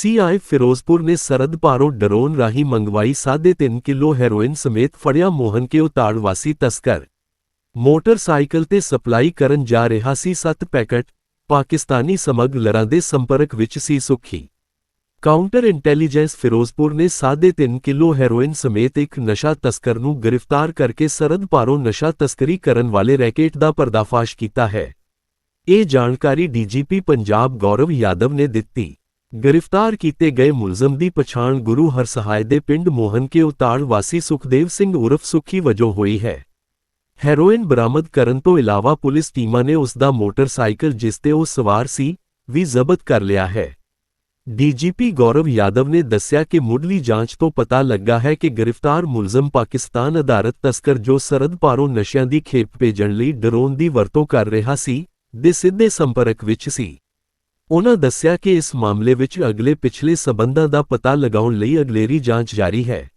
CI Firozpur ਨੇ ਸਰਦ ਪਾਰੋਂ drone ਰਾਹੀਂ ਮੰਗਵਾਈ 3.5 ਕਿਲੋ ਹੈਰੋਇਨ ਸਮੇਤ ਫੜਿਆ ਮੋਹਨ ਕੇ ਉਤਾੜ ਵਾਸੀ ਤਸਕਰ ਮੋਟਰਸਾਈਕਲ ਤੇ ਸਪਲਾਈ ਕਰਨ ਜਾ ਰਿਹਾ ਸੀ 7 ਪੈਕਟ ਪਾਕਿਸਤਾਨੀ ਸਮਗਲਰਾਂ ਦੇ ਸੰਪਰਕ ਵਿੱਚ ਸੀ ਸੁਖੀ ਕਾਊਂਟਰ ਇੰਟੈਲੀਜੈਂਸ ਫਿਰੋਜ਼ਪੁਰ ਨੇ 3.5 ਕਿਲੋ ਹੈਰੋਇਨ ਸਮੇਤ ਇੱਕ ਨਸ਼ਾ ਤਸਕਰ ਨੂੰ ਗ੍ਰਿਫਤਾਰ ਕਰਕੇ ਸਰਦ ਪਾਰੋਂ ਨਸ਼ਾ ਤਸਕਰੀ ਕਰਨ ਵਾਲੇ ਰੈਕੇਟ ਦਾ ਪਰਦਾਫਾਸ਼ ਕੀਤਾ ਹੈ ਇਹ ਜਾਣਕਾਰੀ ਡੀਜੀਪੀ ਪੰਜਾਬ ਗੌਰਵ ਯਾਦਵ ਨੇ ਦਿੱਤੀ ਗ੍ਰਿਫਤਾਰ ਕੀਤੇ ਗਏ ਮੁਲਜ਼ਮ ਦੀ ਪਛਾਣ ਗੁਰੂ ਹਰਸਹਾਇ ਦੇ ਪਿੰਡ ਮੋਹਨਕੇ ਉਤਾੜ ਵਾਸੀ ਸੁਖਦੇਵ ਸਿੰਘ ਉਰਫ ਸੁਖੀ ਵਜੋਂ ਹੋਈ ਹੈ। ਹੈਰੋਇਨ ਬਰਾਮਦ ਕਰਨ ਤੋਂ ਇਲਾਵਾ ਪੁਲਿਸ ਟੀਮਾਂ ਨੇ ਉਸ ਦਾ ਮੋਟਰਸਾਈਕਲ ਜਿਸ ਤੇ ਉਹ ਸਵਾਰ ਸੀ, ਵੀ ਜ਼ਬਤ ਕਰ ਲਿਆ ਹੈ। ਡੀਜੀਪੀ ਗੌਰਵ ਯਾਦਵ ਨੇ ਦੱਸਿਆ ਕਿ ਮੁੱਢਲੀ ਜਾਂਚ ਤੋਂ ਪਤਾ ਲੱਗਾ ਹੈ ਕਿ ਗ੍ਰਿਫਤਾਰ ਮੁਲਜ਼ਮ ਪਾਕਿਸਤਾਨ ਅਧਾਰਤ ਤਸਕਰ ਜੋ ਸਰਦ ਪਾਰੋਂ ਨਸ਼ਿਆਂ ਦੀ ਖੇਪ ਭੇਜਣ ਲਈ ਡਰੋਨ ਦੀ ਵਰਤੋਂ ਕਰ ਰਿਹਾ ਸੀ, ਦੇ ਸਿੱਧੇ ਸੰਪਰਕ ਵਿੱਚ ਸੀ। ਉਨ੍ਹਾਂ ਦੱਸਿਆ ਕਿ ਇਸ ਮਾਮਲੇ ਵਿੱਚ ਅਗਲੇ ਪਿਛਲੇ ਸਬੰਧਾਂ ਦਾ ਪਤਾ ਲਗਾਉਣ ਲਈ ਅਗਲੇਰੀ ਜਾਂਚ ਜਾਰੀ ਹੈ।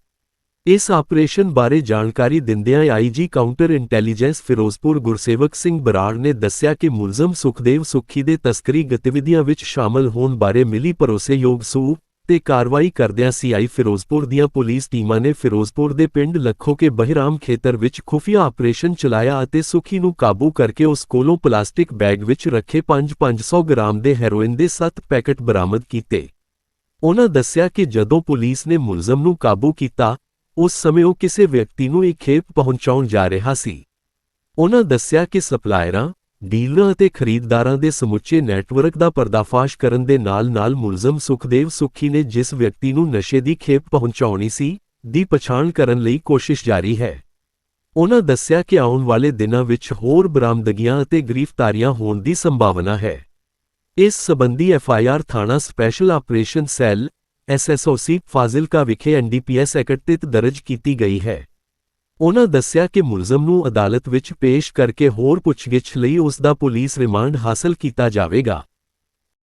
ਇਸ ਆਪਰੇਸ਼ਨ ਬਾਰੇ ਜਾਣਕਾਰੀ ਦਿੰਦਿਆਂ IG counter intelligence Ferozepur Gursewak Singh Brar ਨੇ ਦੱਸਿਆ ਕਿ ਮੁਲਜ਼ਮ ਸੁਖਦੇਵ ਸੁੱਖੀ ਦੇ ਤਸਕਰੀ ਗਤੀਵਿਧੀਆਂ ਵਿੱਚ ਸ਼ਾਮਲ ਹੋਣ ਬਾਰੇ ਮਿਲੀ ਭਰੋਸੇਯੋਗ ਸੂਹ ਤੇ ਕਾਰਵਾਈ ਕਰਦਿਆਂ ਸੀਆਈ ਫਿਰੋਜ਼ਪੁਰ ਦੀਆਂ ਪੁਲਿਸ ਟੀਮਾਂ ਨੇ ਫਿਰੋਜ਼ਪੁਰ ਦੇ ਪਿੰਡ ਲੱਖੋ ਕੇ ਬਹਿਰਾਮ ਖੇਤਰ ਵਿੱਚ ਖੁਫੀਆ ਆਪਰੇਸ਼ਨ ਚਲਾਇਆ ਅਤੇ ਸੁਖੀ ਨੂੰ ਕਾਬੂ ਕਰਕੇ ਉਸ ਕੋਲੋਂ ਪਲਾਸਟਿਕ ਬੈਗ ਵਿੱਚ ਰੱਖੇ 5-500 ਗ੍ਰਾਮ ਦੇ ਹੈਰੋਇਨ ਦੇ 7 ਪੈਕੇਟ ਬਰਾਮਦ ਕੀਤੇ। ਉਹਨਾਂ ਦੱਸਿਆ ਕਿ ਜਦੋਂ ਪੁਲਿਸ ਨੇ ਮੁਲਜ਼ਮ ਨੂੰ ਕਾਬੂ ਕੀਤਾ, ਉਸ ਸਮੇਂ ਉਹ ਕਿਸੇ ਵਿਅਕਤੀ ਨੂੰ ਇਹ ਖੇਪ ਪਹੁੰਚਾਉਣ ਜਾ ਰਿਹਾ ਸੀ। ਉਨ੍ਹਾਂ ਦੱਸਿਆ ਕਿ ਸਪਲਾਇਰਾਂ ਡੀਲਰਾਂ ਅਤੇ ਖਰੀਦਦਾਰਾਂ ਦੇ ਸਮੁੱਚੇ ਨੈਟਵਰਕ ਦਾ ਪਰਦਾਫਾਸ਼ ਕਰਨ ਦੇ ਨਾਲ-ਨਾਲ ਮੁਲਜ਼ਮ ਸੁਖਦੇਵ ਸੁੱਖੀ ਨੇ ਜਿਸ ਵਿਅਕਤੀ ਨੂੰ ਨਸ਼ੇ ਦੀ ਖੇਪ ਪਹੁੰਚਾਉਣੀ ਸੀ, ਦੀ ਪਛਾਣ ਕਰਨ ਲਈ ਕੋਸ਼ਿਸ਼ ਜਾਰੀ ਹੈ। ਉਨ੍ਹਾਂ ਦੱਸਿਆ ਕਿ ਆਉਣ ਵਾਲੇ ਦਿਨਾਂ ਵਿੱਚ ਹੋਰ ਬਰਾਮਦਗੀਆਂ ਅਤੇ ਗ੍ਰਿਫਤਾਰੀਆਂ ਹੋਣ ਦੀ ਸੰਭਾਵਨਾ ਹੈ। ਇਸ ਸਬੰਧੀ ਐਫਆਈਆਰ ਥਾਣਾ special operation cell SSOC Fazilka ਵਿਖੇ ਐਨਡੀਪੀਐਸ ਐਕਟ ਤਹਿਤ ਦਰਜ ਕੀਤੀ ਗਈ ਹੈ। ਉਨ੍ਹਾਂ ਦੱਸਿਆ ਕਿ ਮੁਲਜ਼ਮ ਨੂੰ ਅਦਾਲਤ ਵਿੱਚ ਪੇਸ਼ ਕਰਕੇ ਹੋਰ ਪੁੱਛਗਿੱਛ ਲਈ ਉਸ ਦਾ ਪੁਲਿਸ ਰਿਮਾਂਡ ਹਾਸਲ ਕੀਤਾ ਜਾਵੇਗਾ।